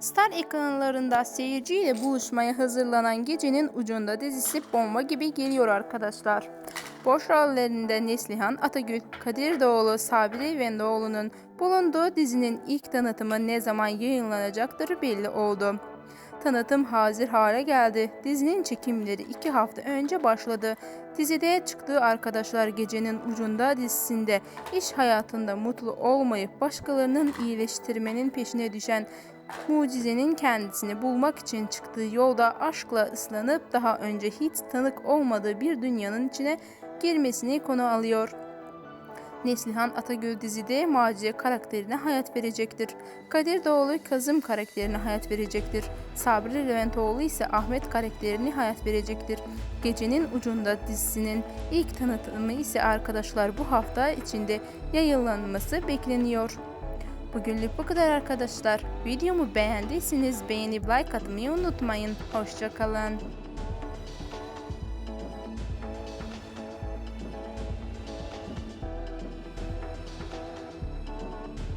Star ekranlarında seyirciyle buluşmaya hazırlanan Gecenin Ucunda dizisi bomba gibi geliyor arkadaşlar. Boş rollerinde Neslihan Atagül, Kadir Doğulu, Sabri Vendoğlu'nun bulunduğu dizinin ilk tanıtımı ne zaman yayınlanacaktır belli oldu. Tanıtım hazır hale geldi. Dizinin çekimleri iki hafta önce başladı. Dizide çıktığı arkadaşlar gecenin ucunda dizisinde iş hayatında mutlu olmayıp başkalarının iyileştirmenin peşine düşen mucizenin kendisini bulmak için çıktığı yolda aşkla ıslanıp daha önce hiç tanık olmadığı bir dünyanın içine girmesini konu alıyor. Neslihan Atagül dizide Maciye karakterine hayat verecektir. Kadir Doğulu Kazım karakterine hayat verecektir. Sabri Leventoğlu ise Ahmet karakterini hayat verecektir. Gecenin Ucunda dizisinin ilk tanıtımı ise arkadaşlar bu hafta içinde yayınlanması bekleniyor. Bugünlük bu kadar arkadaşlar. Videomu beğendiyseniz beğenip like atmayı unutmayın. Hoşçakalın.